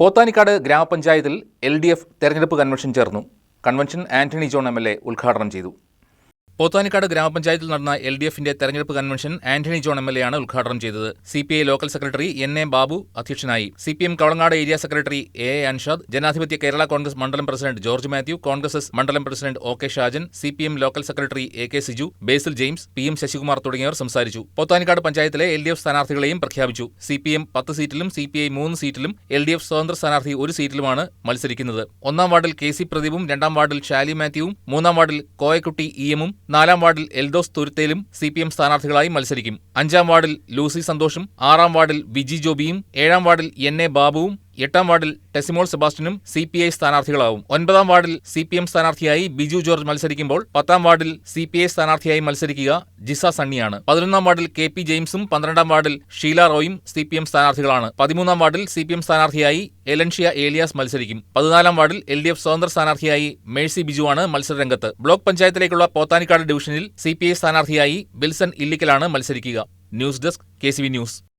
പോത്താനിക്കാട് ഗ്രാമപഞ്ചായത്തിൽ L D F തെരഞ്ഞെടുപ്പ് convention ചേർന്നു. Convention Antony John M L A ഉദ്ഘാടനം ചെയ്തു. പോത്താനിക്കാട് ഗ്രാമപഞ്ചായത്തിൽ നടന്ന എൽ ഡി എഫിന്റെ തെരഞ്ഞെടുപ്പ് convention Antony John M L ആണ് ഉദ്ഘാടനം ചെയ്തത്. C P I local secretary N A Babu അധ്യക്ഷനായി. C P M Kavalangad area secretary A A Anshad ജനാധിപത്യ കേരള കോൺഗ്രസ് മണ്ഡലം പ്രസിഡന്റ് ജോർജ് മാത്യു കോൺഗ്രസ് മണ്ഡലം president O K Shajan C P M local secretary A K Siju Basil James P M Sasikumar തുടങ്ങിയവർ സംസാരിച്ചു. പോത്താനിക്കാട് പഞ്ചായത്തിലെ L D F സ്ഥാനാർത്ഥികളെയും പ്രഖ്യാപിച്ചു. C P M പത്ത് സീറ്റിലും C P I മൂന്ന് സീറ്റിലും എൽ ഡി എഫ് സ്വതന്ത്ര സ്ഥാനാർത്ഥി ഒരു സീറ്റിലുമാണ് മത്സരിക്കുന്നത്. ഒന്നാം വാർഡിൽ കെ സി പ്രദീപും രണ്ടാം വാർഡിൽ ഷാലി മാത്യുവും മൂന്നാം വാർഡിൽ കോയക്കുട്ടി ഇ എമ്മും നാലാം വാർഡിൽ എൽഡോസ് തുരുത്തേലും സി പി എം സ്ഥാനാർത്ഥികളായി മത്സരിക്കും. അഞ്ചാം വാർഡിൽ ലൂസി സന്തോഷും ആറാം വാർഡിൽ വിജി ജോബിയും ഏഴാം വാർഡിൽ എൻ എ ബാബുവും എട്ടാം വാർഡിൽ ടെസിമോൾ സെബാസ്റ്റ്യനും സി പി ഐ സ്ഥാനാർത്ഥികളാവും. ഒൻപതാം വാർഡിൽ സി പി എം സ്ഥാനാർത്ഥിയായി ബിജു ജോർജ് മത്സരിക്കുമ്പോൾ പത്താം വാർഡിൽ സി പി ഐ സ്ഥാനാർത്ഥിയായി മത്സരിക്കുക ജിസ സണ്ണിയാണ്. പതിനൊന്നാം വാർഡിൽ കെ പി ജെയിംസും പന്ത്രണ്ടാം വാർഡിൽ ഷീല റോയും സി പി എം സ്ഥാനാർത്ഥികളാണ്. പതിമൂന്നാം വാർഡിൽ സി പി എം സ്ഥാനാർത്ഥിയായി എലൻഷിയ ഏലിയാസ് മത്സരിക്കും. പതിനാലാം വാർഡിൽ എൽ ഡി എഫ് സ്വതന്ത്ര സ്ഥാനാർത്ഥിയായി മേഴ്സി ബിജുവാണ് മത്സരരംഗത്ത്. ബ്ലോക്ക് പഞ്ചായത്തിലേക്കുള്ള പോത്താനിക്കാട് ഡിവിഷനിൽ സി പി ഐ സ്ഥാനാർത്ഥിയായി വിൽസൺ ഇല്ലിക്കലാണ് മത്സരിക്കുക. News desk K news.